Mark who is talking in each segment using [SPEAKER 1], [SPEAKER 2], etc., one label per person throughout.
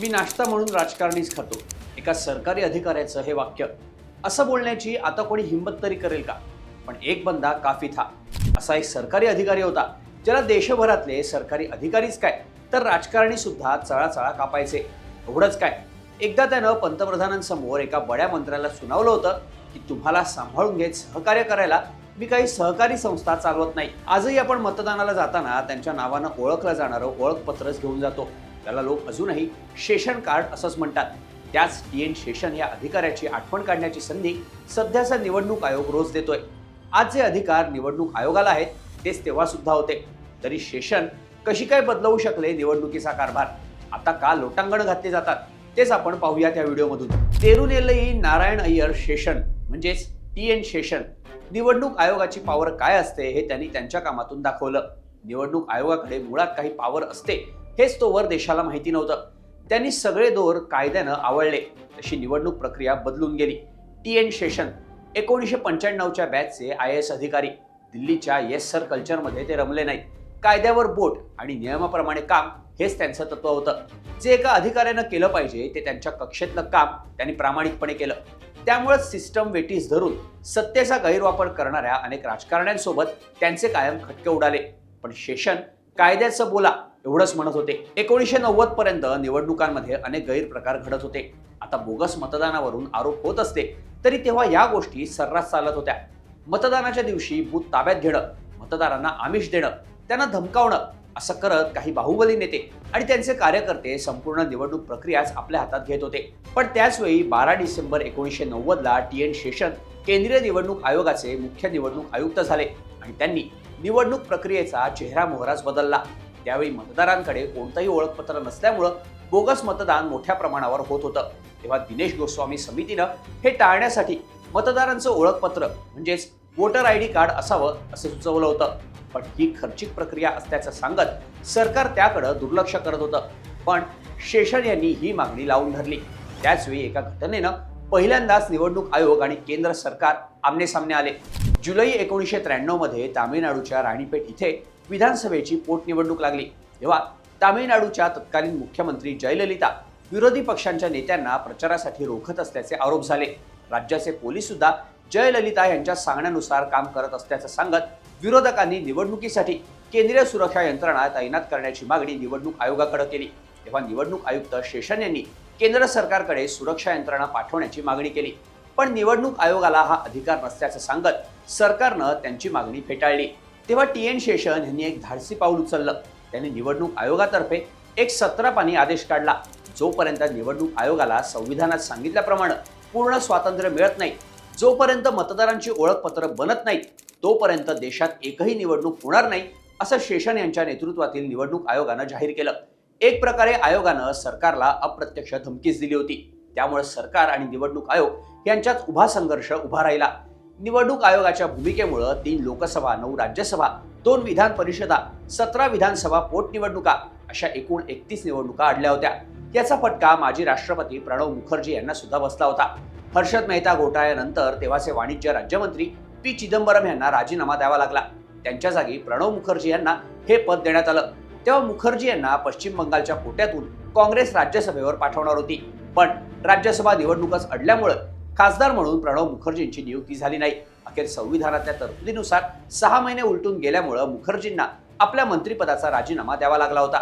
[SPEAKER 1] मी नाश्ता म्हणून राजकारणीच खातो. एका सरकारी अधिकाऱ्याचं हे वाक्य. असं बोलण्याची आता कोणी हिंमत तरी करेल का? पण एक बंदा काफी था. असा एक सरकारी अधिकारी होता ज्याला देशभरातले सरकारी अधिकारीच काय तर राजकारणी सुद्धा चळाचळा कापायचे. एवढंच काय. एकदा त्यानं पंतप्रधानांसमोर एका बड्या मंत्र्याला सुनावलं होतं की तुम्हाला सांभाळून घेत सहकार्य करायला मी काही सहकारी संस्था चालवत नाही. आजही आपण मतदानाला जाताना त्यांच्या नावानं ओळखलं जाणारं ओळखपत्रच घेऊन जातो. त्याला लोक अजूनही शेषण कार्ड असंच म्हणतात. त्याच टी एन शेषन या अधिकाऱ्याची आठवण काढण्याची संधी सध्याचा निवडणूक आयोग रोज देतोय. आज जे अधिकार निवडणूक आयोगाला आहेत तेच तेव्हा सुद्धा होते. तरी शेषन कशी काय बदलवू शकले निवडणुकीचा कारभार? आता का लोटांगण घातले जातात? तेच आपण पाहूया त्या व्हिडिओमधून. तेरुनेलई नारायण अय्यर शेषन म्हणजेच टी एन शेषन निवडणूक आयोगाची पॉवर काय असते हे त्यांनी त्यांच्या कामातून दाखवलं. निवडणूक आयोगाकडे मुळात काही पॉवर असते. हेच तोवर देशाला माहिती नव्हतं. त्यांनी सगळे दोर कायद्यानं आवळले. तशी निवडणूक प्रक्रिया बदलून गेली. टी एन शेषन एकोणीसशे पंच्याण्णवच्या बॅचचे आय एस अधिकारी. दिल्लीच्या येस सर कल्चरमध्ये ते रमले नाहीत. कायद्यावर बोट आणि नियमाप्रमाणे काम हेच त्यांचं तत्व होतं. जे एका अधिकाऱ्यानं केलं पाहिजे ते त्यांच्या कक्षेतलं काम त्यांनी प्रामाणिकपणे केलं. त्यामुळेच सिस्टम वेटीस धरून सत्तेचा गैरवापर करणाऱ्या अनेक राजकारण्यांसोबत त्यांचे कायम खटके उडाले. पण शेषन कायद्याचं बोला एवढंच म्हणत होते. एकोणीसशे नव्वद पर्यंत निवडणुकांमध्ये अनेक गैरप्रकार घडत होते. आता बोगस मतदानावरून आरोप होत असते तरी तेव्हा या गोष्टी सर्रास चालत होत्या. मतदानाच्या दिवशी बूथ ताब्यात घेणं मतदारांना आमिष देणं त्यांना धमकावणं असं करत काही बाहुबली नेते आणि त्यांचे कार्यकर्ते संपूर्ण निवडणूक प्रक्रियाच आपल्या हातात घेत होते. पण त्याचवेळी बारा डिसेंबर एकोणीसशे नव्वदला टी एन शेषन केंद्रीय निवडणूक आयोगाचे मुख्य निवडणूक आयुक्त झाले आणि त्यांनी निवडणूक प्रक्रियेचा चेहरा मोहराच बदलला. त्यावेळी मतदारांकडे कोणतंही ओळखपत्र नसल्यामुळं बोगस मतदान मोठ्या प्रमाणावर होत होतं. तेव्हा दिनेश गोस्वामी समितीनं हे टाळण्यासाठी मतदारांचं ओळखपत्र म्हणजेच वोटर आय डी कार्ड असावं असं सुचवलं होतं. पण ही खर्चिक प्रक्रिया असल्याचं सांगत सरकार त्याकडं दुर्लक्ष करत होतं. पण शेषन यांनी ही मागणी लावून धरली. त्याचवेळी एका घटनेनं पहिल्यांदाच निवडणूक आयोग आणि केंद्र सरकार आमने सामने आले. जुलै एकोणीसशे त्र्याण्णवमध्ये तामिळनाडूच्या राणीपेठ इथे विधानसभेची पोटनिवडणूक लागली. तेव्हा तामिळनाडूच्या तत्कालीन मुख्यमंत्री जयललिता विरोधी पक्षांच्या नेत्यांना प्रचारासाठी रोखत असल्याचे आरोप झाले. राज्याचे पोलीस सुद्धा जयललिता यांच्या सांगण्यानुसार काम करत असल्याचं सांगत विरोधकांनी निवडणुकीसाठी केंद्रीय सुरक्षा यंत्रणा तैनात करण्याची मागणी निवडणूक आयोगाकडे केली. तेव्हा निवडणूक आयुक्त शेषन यांनी केंद्र सरकारकडे सुरक्षा यंत्रणा पाठवण्याची मागणी केली. पण निवडणूक आयोगाला हा अधिकार नसल्याचं सांगत सरकारनं त्यांची मागणी फेटाळली. तेव्हा टी एन शेषन यांनी एक धाडसी पाऊल उचललं. त्यांनी निवडणूक आयोगातर्फे एक सतरा पाणी आदेश काढला. जोपर्यंत निवडणूक आयोगाला संविधानात सांगितल्याप्रमाणे पूर्ण स्वातंत्र्य मिळत नाही जोपर्यंत मतदारांची ओळखपत्र बनत नाहीत तोपर्यंत देशात एकही निवडणूक होणार नाही असं शेषन यांच्या नेतृत्वातील निवडणूक आयोगानं जाहीर केलं. एक प्रकारे आयोगानं सरकारला अप्रत्यक्ष धमकीच दिली होती. त्यामुळे सरकार आणि निवडणूक आयोग यांच्यात उभा संघर्ष उभा राहिला. निवडणूक आयोगाच्या भूमिकेमुळं तीन लोकसभा नऊ राज्यसभा दोन विधान परिषदा सतरा विधानसभा पोटनिवडणुका अशा एकूण एकतीस निवडणुका अडल्या होत्या. याचा फटका माजी राष्ट्रपती प्रणव मुखर्जी यांना सुद्धा बसला होता. हर्षद मेहता घोटाळ्यानंतर तेव्हाचे वाणिज्य राज्यमंत्री पी चिदंबरम यांना राजीनामा द्यावा लागला. त्यांच्या जागी प्रणव मुखर्जी यांना हे पद देण्यात आलं. तेव्हा मुखर्जी यांना पश्चिम बंगालच्या कोट्यातून काँग्रेस राज्यसभेवर पाठवणार होती. पण राज्यसभा निवडणूकच अडल्यामुळं खासदार म्हणून प्रणव मुखर्जींची नियुक्ती झाली नाही. अखेर संविधानातल्या तरतुदीनुसार सहा महिने उलटून गेल्यामुळं मुखर्जींना आपल्या मंत्रिपदाचा राजीनामा द्यावा लागला होता.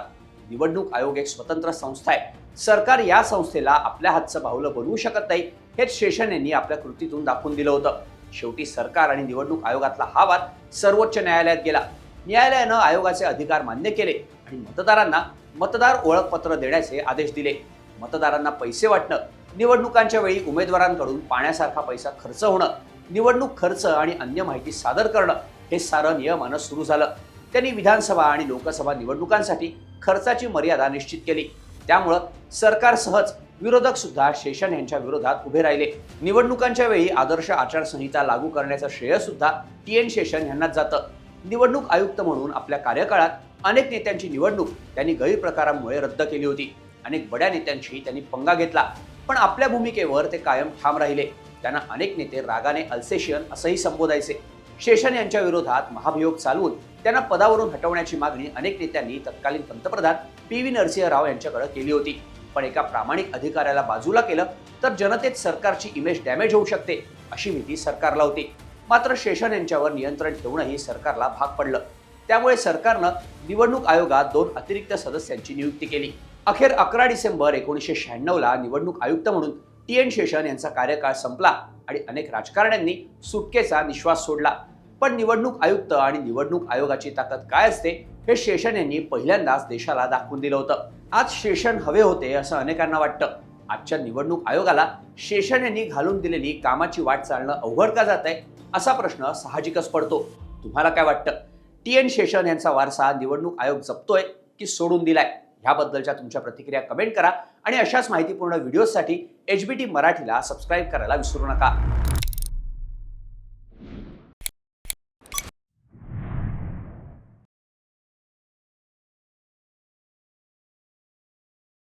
[SPEAKER 1] निवडणूक आयोग एक स्वतंत्र संस्था आहे. सरकार या संस्थेला आपल्या हातचं बाहुलं बनवू शकत नाही हेच शेषन यांनी आपल्या कृतीतून दाखवून दिलं होतं. शेवटी सरकार आणि निवडणूक आयोगातला हा वाद सर्वोच्च न्यायालयात गेला. न्यायालयानं आयोगाचे अधिकार मान्य केले आणि मतदारांना मतदार ओळखपत्र देण्याचे आदेश दिले. मतदारांना पैसे वाटणं निवडणुकांच्या वेळी उमेदवारांकडून पाण्यासारखा पैसा खर्च होणं निवडणूक खर्च आणि अन्य माहिती सादर करणं हे सारं नियमानं सुरू झालं. त्यांनी विधानसभा आणि लोकसभा निवडणुकांसाठी खर्चाची मर्यादा निश्चित केली. त्यामुळं सरकार सहज विरोधक सुद्धा शेषन यांच्या विरोधात उभे राहिले. निवडणुकांच्या वेळी आदर्श आचारसंहिता लागू करण्याचं श्रेय सुद्धा टी एन शेषन यांनाच जातं. निवडणूक आयुक्त म्हणून आपल्या कार्यकाळात अनेक नेत्यांची निवडणूक त्यांनी गैरप्रकारामुळे रद्द केली होती. अनेक बड्या नेत्यांशी त्यांनी पंगा घेतला. पण आपल्या भूमिकेवर ते कायम ठाम राहिले. त्यांना अनेक नेते रागाने अल्सेशियन असंही संबोधायचे. शेषन यांच्या विरोधात महाभियोग चालवून त्यांना पदावरून हटवण्याची मागणी अनेक नेत्यांनी तत्कालीन पंतप्रधान पी व्ही नरसिंह राव यांच्याकडे केली होती. पण एका प्रामाणिक अधिकाऱ्याला बाजूला केलं तर जनतेत सरकारची इमेज डॅमेज होऊ शकते अशी भीती सरकारला होती. मात्र शेषन यांच्यावर नियंत्रण ठेवणंही सरकारला भाग पडलं. त्यामुळे सरकारनं निवडणूक आयोगात दोन अतिरिक्त सदस्यांची नियुक्ती केली. अखेर अकरा डिसेंबर एकोणीसशे शहाण्णवला निवडणूक आयुक्त म्हणून टी एन शेषन यांचा कार्यकाळ संपला आणि अनेक राजकारण्यांनी सुटकेचा निश्वास सोडला. पण निवडणूक आयुक्त आणि निवडणूक आयोगाची ताकद काय असते हे शेषन यांनी पहिल्यांदाच देशाला दाखवून दिलं होतं. आज शेषन हवे होते असं अनेकांना वाटतं. आजच्या निवडणूक आयोगाला शेषन यांनी घालून दिलेली कामाची वाट चालणं अवघड का जात आहे असा प्रश्न साहजिकच पडतो. तुम्हाला काय वाटतं? टी एन शेषन यांचा वारसा निवडणूक आयोग जपतोय की सोडून दिलाय? ह्याबद्दलच्या तुमच्या प्रतिक्रिया कमेंट करा आणि अशाच माहितीपूर्ण व्हिडिओसाठी एच बी टी मराठीला सबस्क्राईब करायला विसरू नका.